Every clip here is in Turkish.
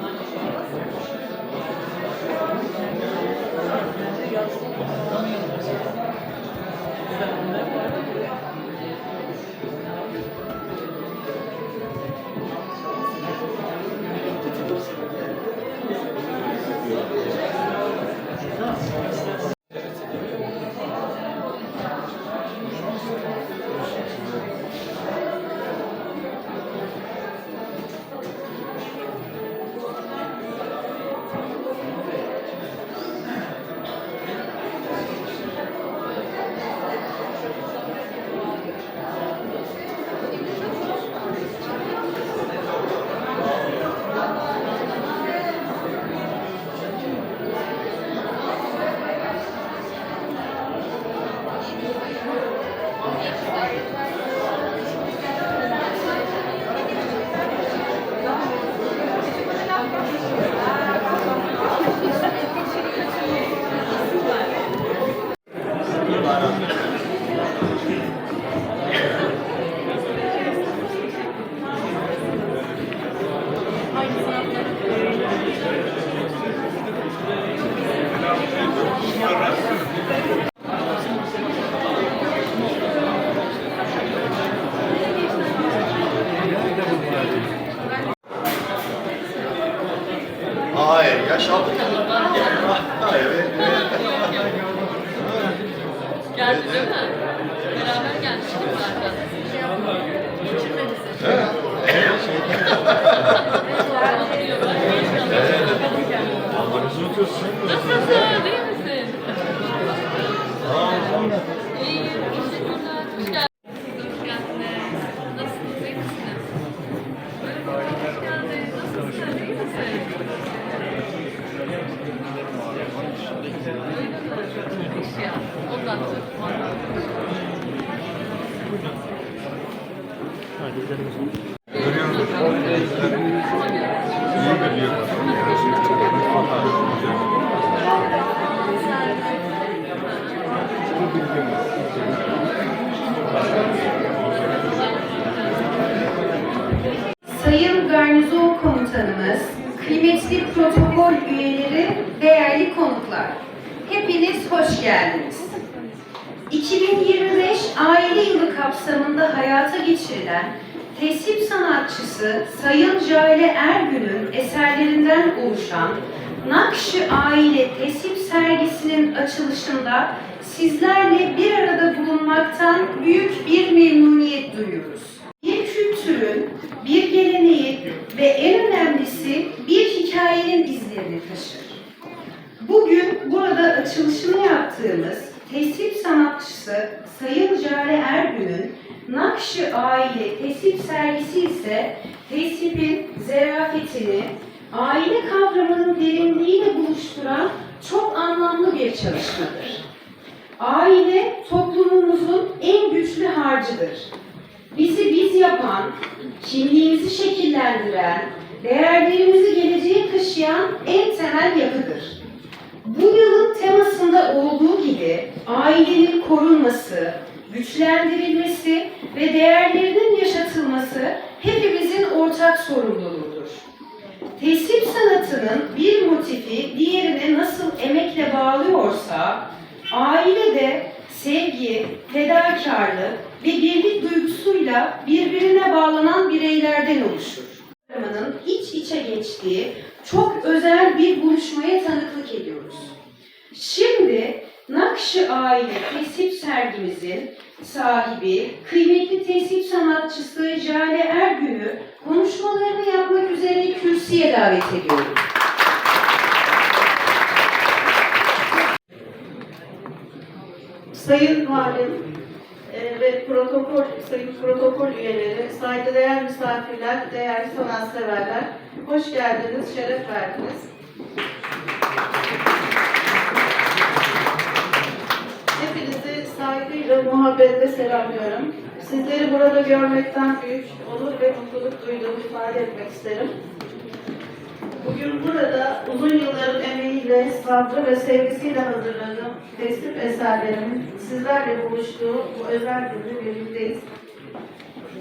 Hayır, değil mi? Beraber gelmiştik zaten. Geçirmedi seni. Nasılsın? İyi biliyorum. Sayın Garnizon Komutanımız, kıymetli protokol üyeleri, değerli konuklar, hepiniz hoş geldiniz. 2025 Aile Yılı kapsamında hayata geçirilen tesip sanatçısı Sayın Jale Ergün'ün eserlerinden oluşan Nakşı Aile Tesip sergisinin açılışında sizlerle bir arada bulunmaktan büyük bir memnuniyet duyuyoruz. Bir kültürün, bir geleneğin ve en önemlisi bir hikayenin izlerini taşır. Bugün burada açılışını yaptığımız tesip sanatçısı Sayın Jale Ergün'ün Nakşı Aile Tesip sergisi ise tesipin zerafetini, aile kavramının derinliğiyle buluşturan çok anlamlı bir çalışmadır. Aile toplumumuzun en güçlü harcıdır. Bizi biz yapan, kimliğimizi şekillendiren, değerlerimizi geleceğe taşıyan en temel yapıdır. Bu yılın temasında olduğu gibi ailenin korunması, güçlendirilmesi ve değerlerinin yaşatılması hepimizin ortak sorumluluğudur. Tesip sanatının bir motifi diğerine nasıl emekle bağlıyorsa, aile de sevgi, fedakarlık ve birlik duygusuyla birbirine bağlanan bireylerden oluşur. İç içe geçtiği çok özel bir buluşmaya tanıklık ediyoruz. Şimdi Nakşı Aile Tesip sergimizin sahibi, kıymetli tesip sanatçısı Jale Ergün'ü konuşmalarını yapmak üzere kürsüye davet ediyorum. Sayın Valim e, ve protokol, sayın protokol üyeleri, saygıdeğer misafirler, değerli sanatseverler, hoş geldiniz, şeref verdiniz. Saygıyla, muhabbetle selamlıyorum. Sizleri burada görmekten büyük onur ve mutluluk duyduğumu ifade etmek isterim. Bugün burada uzun yılların emeğiyle, sabrı ve sevgisiyle hazırladığım teslim eserlerimin sizlerle buluştuğu bu özel günde birlikteyiz.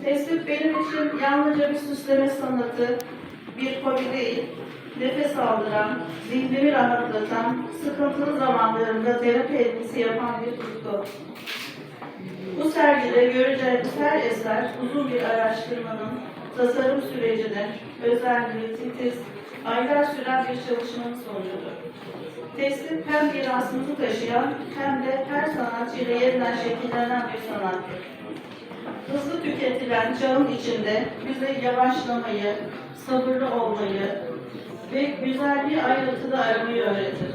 Teslim benim için yalnızca bir süsleme sanatı, bir hobi değil, nefes aldıran, zihnimi rahatlatan, sıkıntılı zamanlarımda terapi etkisi yapan bir tutku. Bu sergide göreceğiniz her eser uzun bir araştırmanın, tasarım sürecinin, özenli, titiz, aylar süren bir çalışmanın sonucudur. Teslim hem mirasımızı taşıyan hem de her sanatçıyla yeniden şekillenen bir sanattır. Hızlı tüketilen çağın içinde bize yavaşlamayı, sabırlı olmayı ve güzelliği ayrıntıda aramayı öğretir.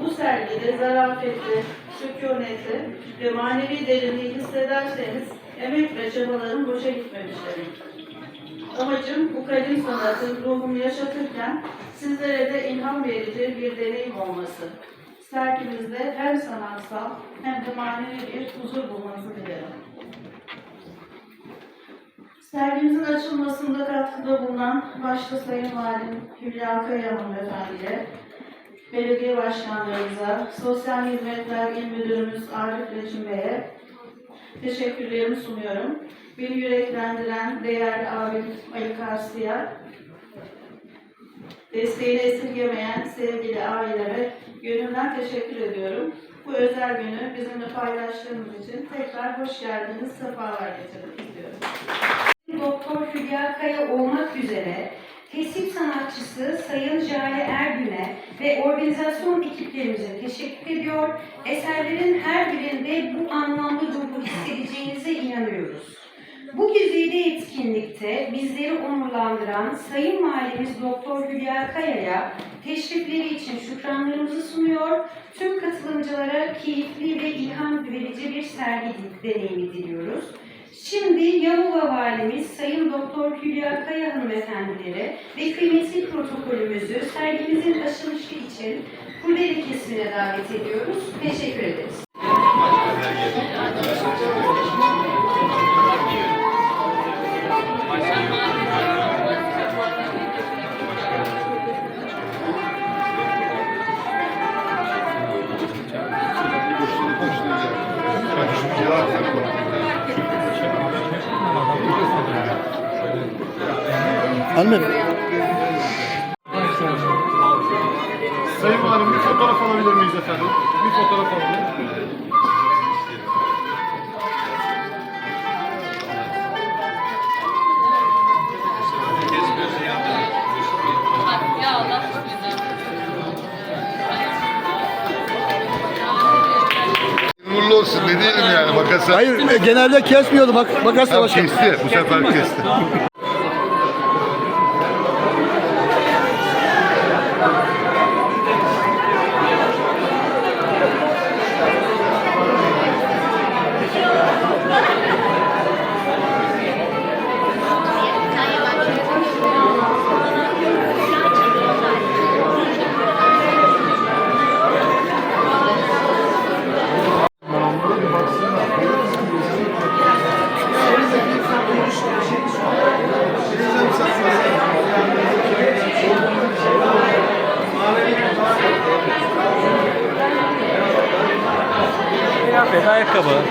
Bu sergide zarafeti, sükuneti ve manevi derinliği hissederseniz emek ve çabaların boşa gitmemiştir. Amacım bu kadim sanatın ruhumu yaşatırken sizlere de ilham verici bir deneyim olması. Sergimizde hem sanatsal hem de manevi bir huzur bulmanızı dilerim. Sergimizin açılmasında katkıda bulunan başta Sayın Valim Hülya Kaya Hanımefendi'ye, belediye başkanlarımıza, Sosyal Hizmetler İl Müdürümüz Arif Reçin Bey'e teşekkürlerimi sunuyorum. Beni yüreklendiren değerli abim Ali Karslı'ya, desteğini esirgemeyen sevgili aileme gönülden teşekkür ediyorum. Bu özel günü bizimle paylaştığınız için tekrar hoş geldiniz, sefalar getirdiniz diyorum. Doktor Hülya Kaya olmak üzere tesip sanatçısı Sayın Jale Ergün'e ve organizasyon ekiplerimize teşekkür ediyor. Eserlerin her birinde bu anlamlı ruhu hissedeceğinize inanıyoruz. Bu güzide etkinlikte bizleri onurlandıran Sayın Valimiz Doktor Hülya Kaya'ya teşrifleri için şükranlarımızı sunuyor. Tüm katılımcılara keyifli ve ilham verici bir sergi deneyimi diliyoruz. Şimdi Yalova Valimiz Sayın Doktor Hülya Kaya Hanımefendileri ve kıymetli protokolümüzü sergimizin açılışı için kurdele kesimine davet ediyoruz. Teşekkür ederiz. Hanım Sayın Valim bir fotoğraf alabilir miyiz efendim? Bir fotoğraf Allah bismillah. Uğurlu olsun ne diyelim yani makası. Hayır e, genelde kesmiyordu bak makasla Tam başkan. kesti bu sefer kesti. Ayakkabı,